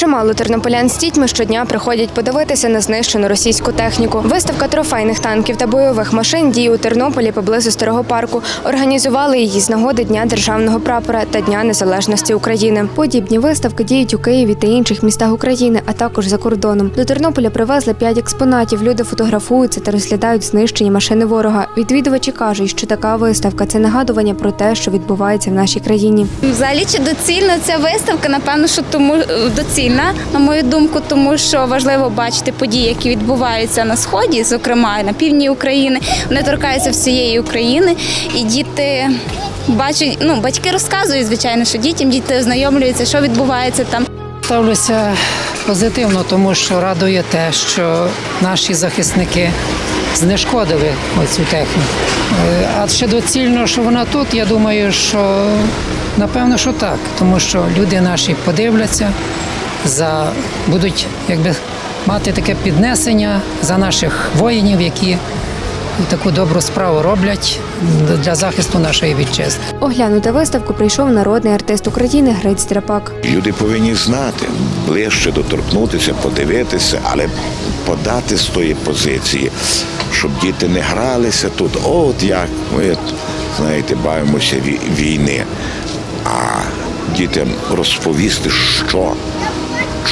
Чимало тернополян з дітьми щодня приходять подивитися на знищену російську техніку. Виставка трофейних танків та бойових машин діє у Тернополі поблизу старого парку. Організували її з нагоди Дня державного прапора та Дня Незалежності України. Подібні виставки діють у Києві та інших містах України, а також за кордоном. До Тернополя привезли п'ять експонатів. Люди фотографуються та розглядають знищені машини ворога. Відвідувачі кажуть, що така виставка це нагадування про те, що відбувається в нашій країні. Взагалі, чи доцільна ця виставка? Напевно, що тому е, доцільна, на мою думку, тому що важливо бачити події, які відбуваються на сході, зокрема на півдні України. Вони торкаються всієї України, і діти бачать, ну батьки розказують, звичайно, що дітям діти ознайомлюються, що відбувається там. Ставлюся позитивно, тому що радує те, що наші захисники знешкодили оцю техніку. Е, А ще доцільно, що вона тут, я думаю, що напевно, що так, тому що люди наші подивляться, за, будуть якби мати таке піднесення за наших воїнів, які таку добру справу роблять для захисту нашої вітчизни. Оглянути виставку прийшов народний артист України Гриць Драпак. Люди повинні знати, ближче доторкнутися, подивитися, але подати з тої позиції, щоб діти не гралися тут. От як ми, знаєте, бавимося ві- війни. А дітям розповісти, що,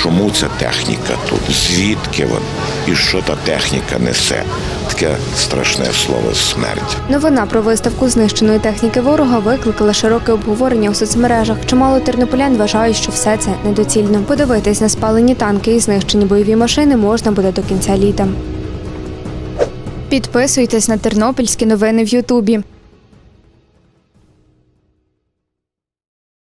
чому ця техніка тут, звідки вона і що та техніка несе. Таке страшне слово смерть. Новина про виставку знищеної техніки ворога викликала широке обговорення у соцмережах. Чимало тернополян вважають, що все це недоцільно. Подивитись на спалені танки і знищені бойові машини можна буде до кінця літа. Підписуйтесь на тернопільські новини в Ютубі.